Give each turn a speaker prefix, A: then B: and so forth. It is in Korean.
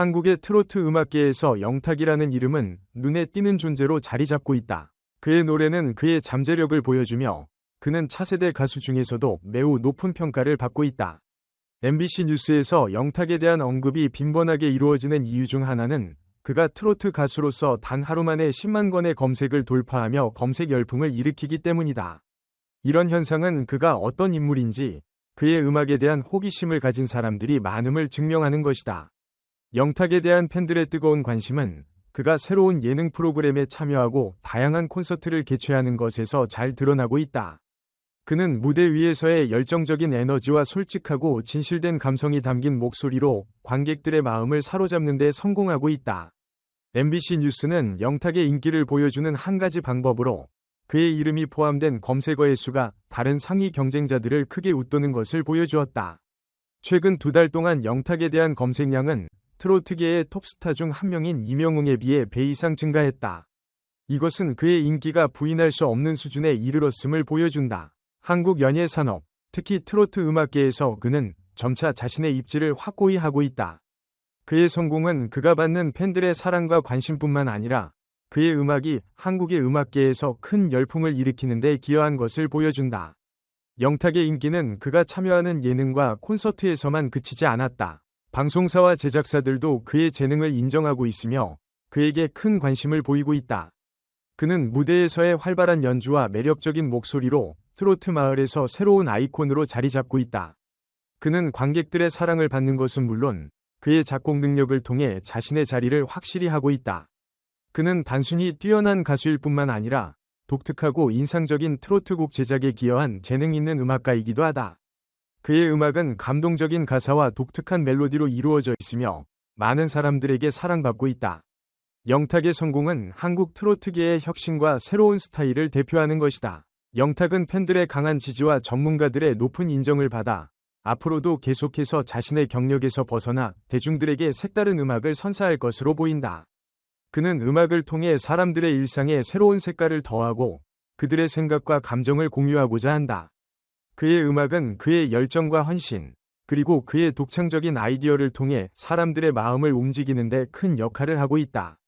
A: 한국의 트로트 음악계에서 영탁이라는 이름은 눈에 띄는 존재로 자리 잡고 있다. 그의 노래는 그의 잠재력을 보여주며 그는 차세대 가수 중에서도 매우 높은 평가를 받고 있다. MBC 뉴스에서 영탁에 대한 언급이 빈번하게 이루어지는 이유 중 하나는 그가 트로트 가수로서 단 하루 만에 10만 건의 검색을 돌파하며 검색 열풍을 일으키기 때문이다. 이런 현상은 그가 어떤 인물인지 그의 음악에 대한 호기심을 가진 사람들이 많음을 증명하는 것이다. 영탁에 대한 팬들의 뜨거운 관심은 그가 새로운 예능 프로그램에 참여하고 다양한 콘서트를 개최하는 것에서 잘 드러나고 있다. 그는 무대 위에서의 열정적인 에너지와 솔직하고 진실된 감성이 담긴 목소리로 관객들의 마음을 사로잡는 데 성공하고 있다. MBC 뉴스는 영탁의 인기를 보여주는 한 가지 방법으로 그의 이름이 포함된 검색어의 수가 다른 상위 경쟁자들을 크게 웃도는 것을 보여주었다. 최근 두 달 동안 영탁에 대한 검색량은 트로트계의 톱스타 중 한 명인 이명웅에 비해 배 이상 증가했다. 이것은 그의 인기가 부인할 수 없는 수준에 이르렀음을 보여준다. 한국 연예 산업, 특히 트로트 음악계에서 그는 점차 자신의 입지를 확고히 하고 있다. 그의 성공은 그가 받는 팬들의 사랑과 관심뿐만 아니라 그의 음악이 한국의 음악계에서 큰 열풍을 일으키는 데 기여한 것을 보여준다. 영탁의 인기는 그가 참여하는 예능과 콘서트에서만 그치지 않았다. 방송사와 제작사들도 그의 재능을 인정하고 있으며 그에게 큰 관심을 보이고 있다. 그는 무대에서의 활발한 연주와 매력적인 목소리로 트로트 마을에서 새로운 아이콘으로 자리 잡고 있다. 그는 관객들의 사랑을 받는 것은 물론 그의 작곡 능력을 통해 자신의 자리를 확실히 하고 있다. 그는 단순히 뛰어난 가수일 뿐만 아니라 독특하고 인상적인 트로트곡 제작에 기여한 재능 있는 음악가이기도 하다. 그의 음악은 감동적인 가사와 독특한 멜로디로 이루어져 있으며 많은 사람들에게 사랑받고 있다. 영탁의 성공은 한국 트로트계의 혁신과 새로운 스타일을 대표하는 것이다. 영탁은 팬들의 강한 지지와 전문가들의 높은 인정을 받아 앞으로도 계속해서 자신의 경력에서 벗어나 대중들에게 색다른 음악을 선사할 것으로 보인다. 그는 음악을 통해 사람들의 일상에 새로운 색깔을 더하고 그들의 생각과 감정을 공유하고자 한다. 그의 음악은 그의 열정과 헌신, 그리고 그의 독창적인 아이디어를 통해 사람들의 마음을 움직이는데 큰 역할을 하고 있다.